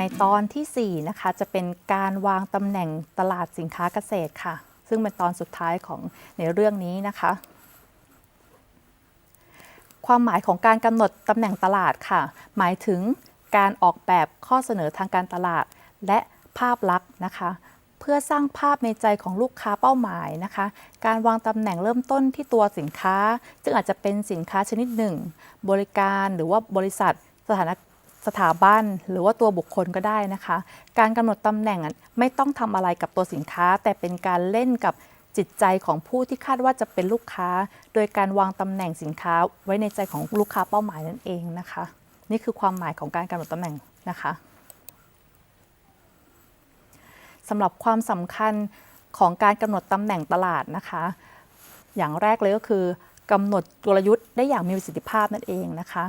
ในตอนทีสี่ 4 นะคะ จะเป็นการวางตำแหน่งตลาดสินค้าเกษตรค่ะ ซึ่งเป็นตอนสุดท้ายของในเรื่องนี้นะคะ ความหมายของการกำหนดตำแหน่งตลาดค่ะ หมายถึงการออกแบบข้อเสนอทางการตลาด และภาพลักษณ์นะคะ เพื่อสร้างภาพในใจของลูกค้าเป้าหมายนะคะ การวางตำแหน่งเริ่มต้นที่ตัวสินค้า ซึ่งอาจจะเป็นสินค้าชนิดหนึ่ง บริการหรือว่าบริษัทสถานะ สถาบันหรือว่าตัวบุคคลก็ได้นะคะ การกำหนดตำแหน่งไม่ต้องทำอะไรกับตัวสินค้า แต่เป็นการเล่นกับจิตใจของผู้ที่คาดว่าจะเป็นลูกค้า โดยการวางตำแหน่งสินค้าไว้ในใจของลูกค้าเป้าหมายนั่นเองนะคะ นี่คือความหมายของการกำหนดตำแหน่งนะคะสำหรับความสำคัญของการกำหนดตำแหน่งตลาดนะคะ อย่างแรกเลยก็คือกำหนดกลยุทธ์ได้อย่างมีประสิทธิภาพนั่นเองนะคะ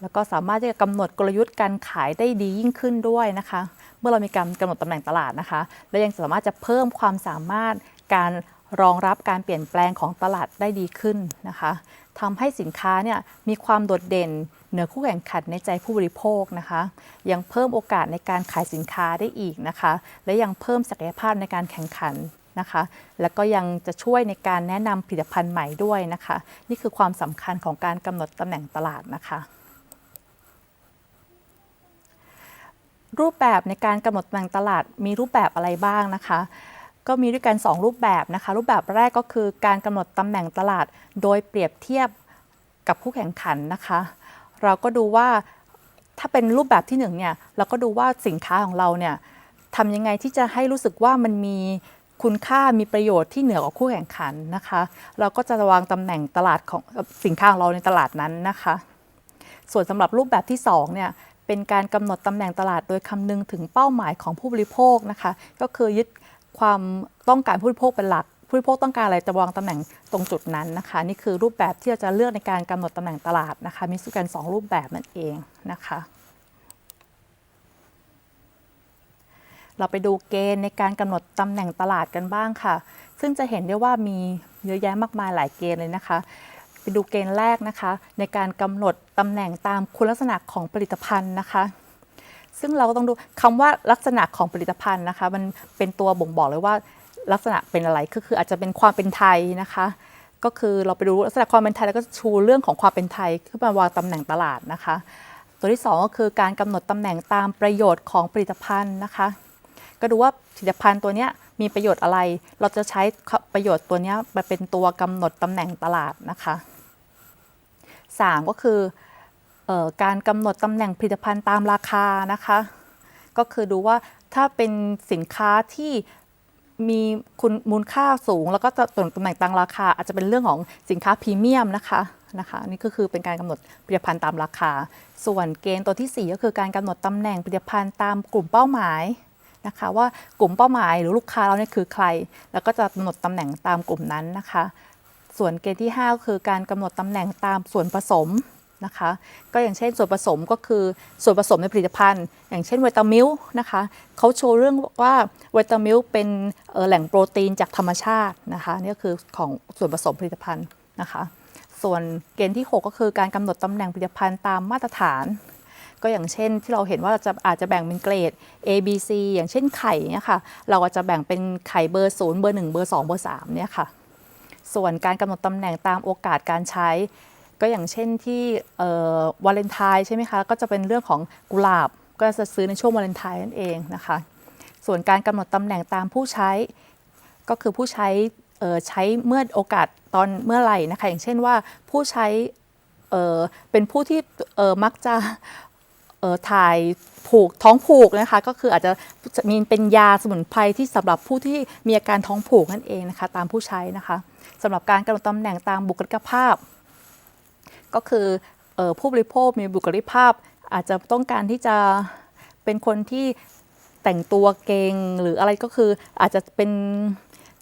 แล้วก็สามารถที่จะกำหนดกลยุทธ์การขายได้ดียิ่งขึ้นด้วยนะคะ เมื่อเรามีการกำหนดตำแหน่งตลาดนะคะ และยังสามารถจะเพิ่มความสามารถการรองรับการเปลี่ยนแปลงของตลาดได้ดีขึ้นนะคะทำให้สินค้าเนี่ยมีความโดดเด่นเหนือคู่แข่งขันในใจผู้บริโภคนะคะ ยังเพิ่มโอกาสในการขายสินค้าได้อีกนะคะ และยังเพิ่มศักยภาพในการแข่งขันนะคะ แล้วก็ยังจะช่วยในการแนะนำผลิตภัณฑ์ใหม่ด้วยนะคะ นี่คือความสำคัญของการกำหนดตำแหน่งตลาดนะคะ รูปแบบในการกำหนดตำแหน่งตลาดมีรูปแบบอะไรบ้างนะคะ ก็มีด้วยกัน 2 รูปแบบนะคะ รูปแบบแรกก็คือการกำหนดตำแหน่งตลาด โดยเปรียบเทียบกับคู่แข่งขันนะคะ เราก็ดูว่าถ้าเป็นรูปแบบที่หนึ่งเนี่ยเราก็ดูว่าสินค้าของเราเนี่ยทำยังไงที่จะให้รู้สึกว่ามันมีคุณค่ามีประโยชน์ที่เหนือกว่าคู่แข่งขันนะคะ เราก็จะวางตำแหน่งตลาดของสินค้าของเราในตลาดนั้นนะคะ ส่วนสำหรับรูปแบบที่2เนี่ย เป็นการกำหนดตำแหน่งตลาดโดยคำนึงถึงเป้าหมายของผู้บริโภคนะคะ ก็คือยึดความต้องการผู้บริโภคเป็นหลัก ผู้บริโภคต้องการอะไรจะวางตำแหน่งตรงจุดนั้นนะคะ นี่คือรูปแบบที่เราจะเลือกในการกำหนดตำแหน่งตลาดนะคะ มีสุกันสองรูปแบบนั่นเองนะคะเราไปดูเกณฑ์ในการกำหนดตำแหน่งตลาดกันบ้างค่ะ ซึ่งจะเห็นได้ว่ามีเยอะแยะมากมายหลายเกณฑ์เลยนะคะ ดูเกณฑ์แรกนะคะ ในการกำหนดตำแหน่งตามคุณลักษณะของผลิตภัณฑ์นะคะ ซึ่งเราก็ต้องดูคำว่าลักษณะของผลิตภัณฑ์นะคะ มันเป็นตัวบ่งบอกเลยว่าลักษณะเป็นอะไรก็คืออาจจะเป็นความเป็นไทยนะคะ ก็คือเราไปดูลักษณะความเป็นไทยแล้วก็ชูเรื่องของความเป็นไทยขึ้นมาวางตำแหน่งตลาดนะคะ ตัวที่สองก็คือการกำหนดตำแหน่งตามประโยชน์ของผลิตภัณฑ์นะคะ ก็ดูว่าผลิตภัณฑ์ตัวนี้มีประโยชน์อะไร เราจะใช้ประโยชน์ตัวนี้มาเป็นตัวกำหนดตำแหน่งตลาดนะคะ สามก็คือออการกำหนดตำแหน่งผลิตภัณฑ์ตามราคานะคะ ก็คือดูว่าถ้าเป็นสินค้าที่มีคุณมูลค่าสูง แล้วก็จะตตำแหน่งตามราคา อาจจะเป็นเรื่องของสินค้าพรีเมียมนะคะนะคะนี่ก็คือเป็นการกำหนดผลิตภัณฑ์ตามราคา ส่วนเกณฑ์ตัวที่ 4 ก็คือการกำหนดตำแหน่งผลิตภัณฑ์ตามกลุ่มเป้าหมายนะคะ ว่ากลุ่มเป้าหมายหรือลูกค้าเราเนี่ยคือใคร แล้วก็จะกำหนดตำแหน่งตามกลุ่มนั้นนะคะ ส่วนเกณฑ์ที่5ก็คือการกำหนดตำแหน่งตามส่วนผสมนะคะ ก็อย่างเช่นส่วนผสมก็คือส่วนผสมในผลิตภัณฑ์ อย่างเช่นวิตามิลนะคะเขาโชว์เรื่องว่าวิตามิลเป็นแหล่งโปรตีนจากธรรมชาตินะคะนี่ก็คือของส่วนผสมผลิตภัณฑ์นะคะ ส่วนเกณฑ์ที่ 6 ก็คือการกำหนดตำแหน่งผลิตภัณฑ์ตามมาตรฐาน ก็อย่างเช่นที่เราเห็นว่าจะอาจจะแบ่งเป็นเกรด A B C อย่างเช่นไข่เนี่ยค่ะเราอาจจะแบ่งเป็นไข่เบอร์ศูนย์เบอร์หนึ่งเบอร์สองเบอร์สามเนี่ยค่ะ ส่วนการกำหนดตำแหน่งตามโอกาสการใช้ ก็อย่างเช่นที่วาเลนไทน์ใช่ไหมคะ ก็จะเป็นเรื่องของกุหลาบ ก็จะซื้อในช่วงวาเลนไทน์นั่นเองนะคะ ส่วนการกำหนดตำแหน่งตามผู้ใช้ ก็คือผู้ใช้ใช้เมื่อโอกาสตอนเมื่อไหร่นะคะ อย่างเช่นว่าผู้ใช้เป็นผู้ที่มักจะ ถ่ายผูกท้องผูกนะคะ ก็คืออาจจะมีเป็นยาสมุนไพรที่สำหรับผู้ที่มีอาการท้องผูกนั่นเองนะคะ ตามผู้ใช้นะคะสำหรับการกำหนดตำแหน่งตามบุคลิกภาพ ก็คืออผู้บริโภคมีบุคลิกภาพ อาจจะต้องการที่จะเป็นคนที่แต่งตัวเก่งหรืออะไรก็คืออาจจะเป็น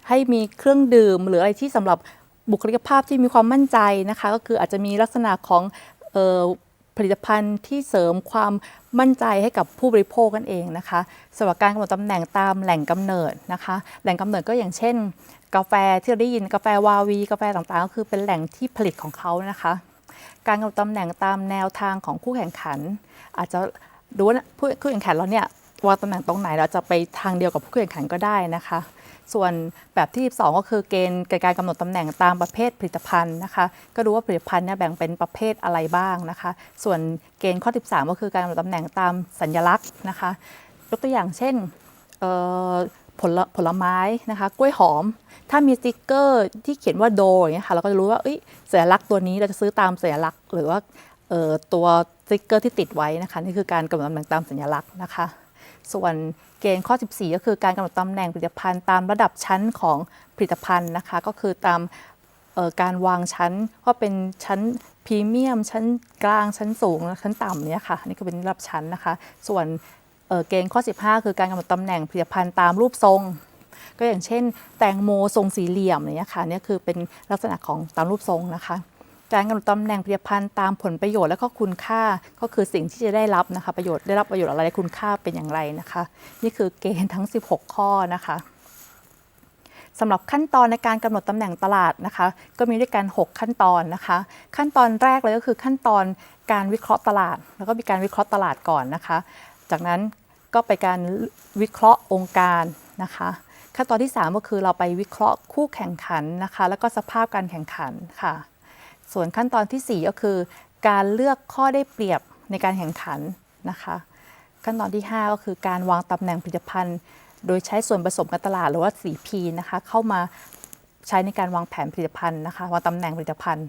ให้มีเครื่องดื่ม หรืออะไรที่สำหรับบุคลิกภาพที่มีความมั่นใจนะคะ ก็คืออาจจะมีลักษณะของ ผลิตภัณฑ์ที่เสริมความมั่นใจให้กับผู้บริโภคกันเองนะคะสำหรับการกำหนดตำแหน่งตามแหล่งกำเนิดนะคะ แหล่งกำเนิดก็อย่างเช่น กาแฟที่เราได้ยินกาแฟวาวี กาแฟต่างๆ ก็คือเป็นแหล่งที่ผลิตของเขานะคะ การกำหนดตำแหน่งตามแนวทางของคู่แข่งขัน อาจจะดูว่าผู้ผู้แข่งขันเราเนี่ยวางตำแหน่งตรงไหนเราจะไปทางเดียวกับผู้แข่งขันก็ได้นะคะ ส่วนแบบที่ 12 ก็คือเกณฑ์การกำหนดตำแหน่งตามประเภทผลิตภัณฑ์นะคะ ก็ดูว่าผลิตภัณฑ์เนี่ยแบ่งเป็นประเภทอะไรบ้างนะคะ ส่วนเกณฑ์ข้อ 13 ก็คือการกำหนดตำแหน่งตามสัญลักษณ์นะคะ ยกตัวอย่างเช่นผลผลไม้นะคะกล้วยหอม ถ้ามีสติกเกอร์ที่เขียนว่าโดอย่างเงี้ยค่ะเราก็จะรู้ว่าสัญลักษณ์ตัวนี้เราจะซื้อตามสัญลักษณ์ หรือว่าตัวสติกเกอร์ที่ติดไว้นะคะนี่คือการกำหนดตำแหน่งตามสัญลักษณ์นะคะ ส่วนเกณฑ์ข้อ 14 ก็คือการกำหนดตำแหน่งผลิตภัณฑ์ตามระดับชั้นของผลิตภัณฑ์นะคะ ก็คือตามการวางชั้นว่าเป็นชั้นพรีเมียม ชั้นกลางชั้นสูงและชั้นต่ำเนี่ยค่ะนี่ก็เป็นระดับชั้นนะคะ ส่วนเเกณฑ์ข้อ 15 คือการกำหนดตำแหน่งผลิตภัณฑ์ตามรูปทรง ก็อย่างเช่น แตงโมทรงสี่เหลี่ยมเนี้ยค่ะนี่คือเป็นลักษณะของตามรูปทรงนะคะ การกำหนดตำแหน่งผลิตภัณฑ์ตามผลประโยชน์และก็คุณค่าก็คือสิ่งที่จะได้รับนะคะประโยชน์ได้รับประโยชน์อะไรคุณค่าเป็นอย่างไรนะคะ นี่คือเกณฑ์ทั้ง 16 ข้อนะคะสำหรับขั้นตอนในการกำหนดตำแหน่งตลาดนะคะ ก็มีด้วยกัน 6 ขั้นตอนนะคะ ขั้นตอนแรกเลยก็คือขั้นตอนการวิเคราะห์ตลาด แล้วก็มีการวิเคราะห์ตลาดก่อนนะคะ จากนั้นก็ไปการวิเคราะห์องค์การนะคะ ขั้นตอนที่ 3 ก็คือเราไปวิเคราะห์คู่แข่งขันนะคะ แล้วก็สภาพการแข่งขันค่ะ ส่วนขั้นตอนทีสี่ 4 ก็คือ การเลือกข้อได้เปรียบในการแข่งขันนะคะ ขั้นตอนที่ 5 ก็คือการวางตำแหน่งผลิตภัณฑ์ โดยใช้ส่วนผสมการตลาดหรือว่า 4P นะคะเข้ามาใช้ในการวางแผนผลิตภัณฑ์นะคะวางตำแหน่งผลิตภัณฑ์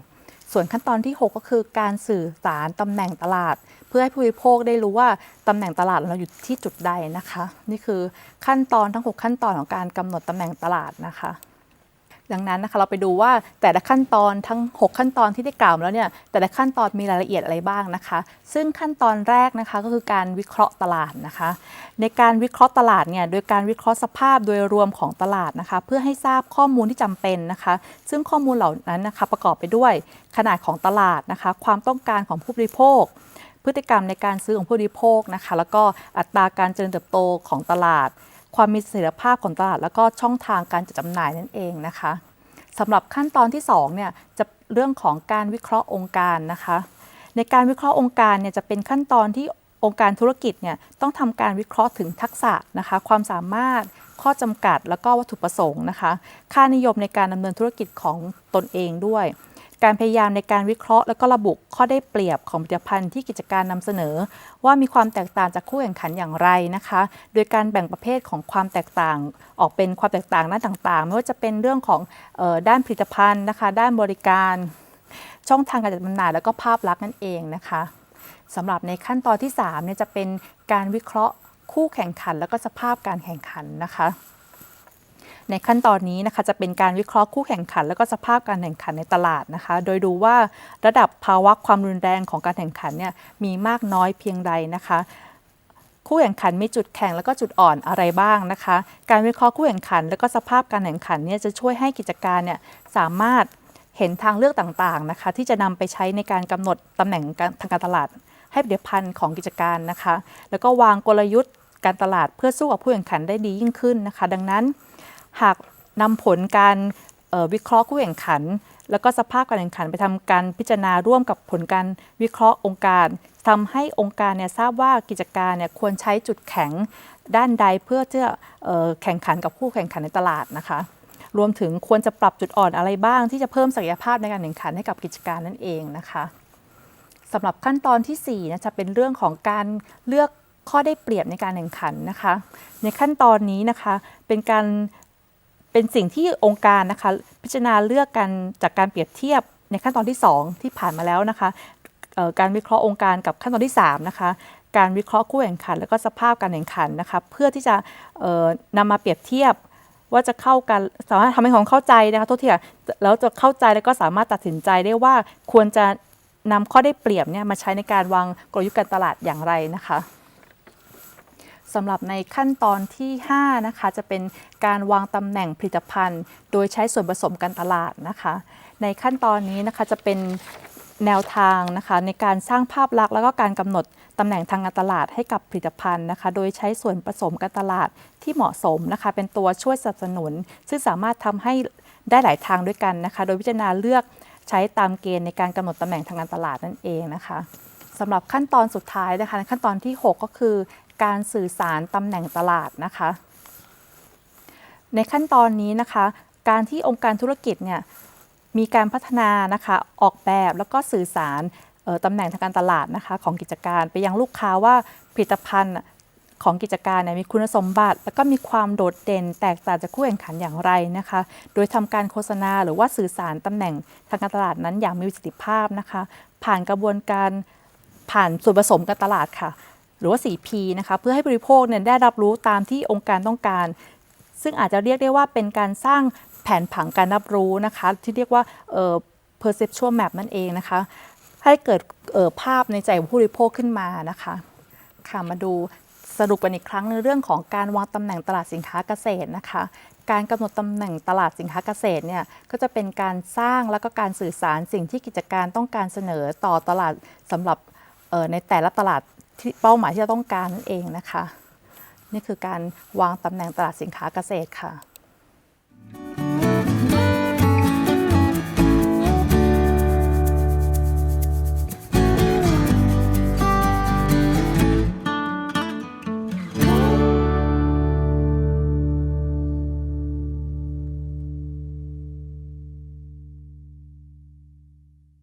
ส่วนขั้นตอนที่ 6 ก็คือการสื่อสารตำแหน่งตลาด เพื่อให้ผู้บริโภคได้รู้ว่าตำแหน่งตลาดเราอยู่ที่จุดใดนะคะ นี่คือขั้นตอนทั้ง 6 ขั้นตอนของการกำหนดตำแหน่งตลาดนะคะ ดังนั้นนะคะเราไปดูว่าแต่ละขั้นตอนทั้ง 6 ขั้นตอนที่ได้กล่าวมาแล้วเนี่ยแต่ละขั้นตอนมีรายละเอียดอะไรบ้างนะคะ ซึ่งขั้นตอนแรกนะคะก็คือการวิเคราะห์ตลาดนะคะ ในการวิเคราะห์ตลาดเนี่ยโดยการวิเคราะห์สภาพโดยรวมของตลาดนะคะ เพื่อให้ทราบข้อมูลที่จำเป็นนะคะ ซึ่งข้อมูลเหล่านั้นนะคะประกอบไปด้วยขนาดของตลาดนะคะ ความต้องการของผู้บริโภคพฤติกรรมในการซื้อของผู้บริโภคนะคะ แล้วก็อัตราการเจริญเติบโตของตลาด ความมีเสถียรภาพของตลาด แล้วก็ช่องทางการจัดจำหน่ายนั่นเองนะคะสำหรับขั้นตอนที่2เนี่ยจะเรื่องของการวิเคราะห์องค์การนะคะ ในการวิเคราะห์องค์การเนี่ยจะเป็นขั้นตอนที่องค์การธุรกิจเนี่ยต้องทำการวิเคราะห์ถึงทักษะนะคะ ความสามารถข้อจำกัด แล้วก็วัตถุประสงค์นะคะ ค่านิยมในการดำเนินธุรกิจของตนเองด้วย การพยายามในการวิเคราะห์ แล้วก็ระบุข้อได้เปรียบของผลิตภัณฑ์ที่กิจการนำเสนอ ว่ามีความแตกต่างจากคู่แข่งขันอย่างไรนะคะ โดยการแบ่งประเภทของความแตกต่าง ออกเป็นความแตกต่างด้านต่างๆ ไม่ว่าจะเป็นเรื่องของออด้านผลิตภัณฑ์นะคะ ด้านบริการ ช่องทางการจัดจำหน่ายแล้วก็ภาพลักษณ์นั่นเองนะคะสำหรับในขั้นตอนที่3เนี่ยจะเป็นการวิเคราะห์คู่แข่งขัน แล้วก็สภาพการแข่งขันนะคะ ในขั้นตอนนี้นะคะจะเป็นการวิเคราะห์คู่แข่งขัน แล้วก็สภาพการแข่งขันในตลาดนะคะ โดยดูว่าระดับภาวะความรุนแรงของการแข่งขันเนี่ยมีมากน้อยเพียงใดนะคะคู่แข่งขันมีจุดแข็งแล้วก็จุดอ่อนอะไรบ้างนะคะ การวิเคราะห์คู่แข่งขัน แล้วก็สภาพการแข่งขันเนี่ยจะช่วยให้กิจการเนี่ยสามารถเห็นทางเลือกต่างๆนะคะ ที่จะนำไปใช้ในการกำหนดตำแหน่งทางการตลาด ให้ผลิตภัณฑ์ของกิจการนะคะ แล้วก็วางกลยุทธ์การตลาดเพื่อสู้กับผู้แข่งขันได้ดียิ่งขึ้นนะคะ ดังนั้น หากนำผลการวิเคราะห์คู่แข่งขัน แล้วก็สภาพการแข่งขันไปทำการพิจารณาร่วมกับผลการวิเคราะห์องค์การทำให้องค์การเนี่ยทราบว่ากิจการเนี่ยควรใช้จุดแข็งด้านใดเพื่อจะแข่งขันกับคู่แข่งขันในตลาดนะคะ รวมถึงควรจะปรับจุดอ่อนอะไรบ้าง ที่จะเพิ่มศักยภาพในการแข่งขันให้กับกิจการนั่นเองนะคะสำหรับขั้นตอนที่4นะจะเป็นเรื่องของการเลือกข้อได้เปรียบในการแข่งขันนะคะ ในขั้นตอนนี้นะคะเป็นการ เป็นสิ่งที่องค์การนะคะพิจารณาเลือกกันจากการเปรียบเทียบในขั้นตอนที่ 2 ที่ผ่านมาแล้วนะคะการวิเคราะห์องค์การกับขั้นตอนที่3นะคะการวิเคราะห์คู่แข่งขัน แล้วก็สภาพการแข่งขันนะคะเพื่อที่จะเอ่อนำมาเปรียบเทียบว่าจะเข้ากันสามารถทำให้ของเข้าใจนะคะโทษทีค่ะแล้วจะเข้าใจแล้วก็สามารถตัดสินใจได้ว่าควรจะนำข้อได้เปรียบเนี่ยมาใช้ในการวางกลยุทธ์การตลาดอย่างไรนะคะ สำหรับในขั้นตอนที่ 5 นะคะ จะเป็นการวางตำแหน่งผลิตภัณฑ์ โดยใช้ส่วนผสมการตลาดนะคะ ในขั้นตอนนี้นะคะจะเป็นแนวทางนะคะในการสร้างภาพลักษณ์แล้วก็การกำหนดตำแหน่งทางการตลาดให้กับผลิตภัณฑ์นะคะ โดยใช้ส่วนผสมการตลาดที่เหมาะสมนะคะ เป็นตัวช่วยสนับสนุน ซึ่งสามารถทำให้ได้หลายทางด้วยกันนะคะ โดยพิจารณาเลือกใช้ตามเกณฑ์ในการกำหนดตำแหน่งทางการตลาดนั่นเองนะคะ สำหรับขั้นตอนสุดท้ายนะคะ ขั้นตอนที่ 6 ก็คือ การสื่อสารตำแหน่งตลาดนะคะ ในขั้นตอนนี้นะคะ การที่องค์การธุรกิจเนี่ยมีการพัฒนานะคะออกแบบแล้วก็สื่อสารออตำแหน่งทางการตลาดนะคะของกิจการไปยังลูกค้าว่าผลิตภัณฑ์ของกิจการเนี่ยมีคุณสมบัติ แล้วก็มีความโดดเด่น แตกต่างจากคู่แข่งขันอย่างไรนะคะ โดยทำการโฆษณาหรือว่าสื่อสารตำแหน่งทางการตลาดนั้นอย่างมีประสิทธิภาพนะคะ ผ่านกระบวนการ ผ่านส่วนผสมการตลาดค่ะ หรือว่า 4P นะคะ เพื่อให้บริโภคเนี่ยได้รับรู้ตามที่องค์การต้องการ ซึ่งอาจจะเรียกได้ว่าเป็นการสร้างแผนผังการรับรู้นะคะ ที่เรียกว่าเอ่อ perceptual map นั่นเองนะคะ ให้เกิดเอ่อภาพในใจของผู้บริโภคขึ้นมานะคะค่ะมาดูสรุปกันอีกครั้งในเรื่องของการวางตำแหน่งตลาดสินค้าเกษตรนะคะ การกำหนดตำแหน่งตลาดสินค้าเกษตรเนี่ยก็จะเป็นการสร้างแล้วก็การสื่อสารสิ่งที่กิจการต้องการเสนอต่อตลาดสำหรับ ในแต่ละตลาดที่เป้าหมายที่เราต้องการนั่นเองนะคะ นี่คือการวางตำแหน่งตลาดสินค้าเกษตรค่ะ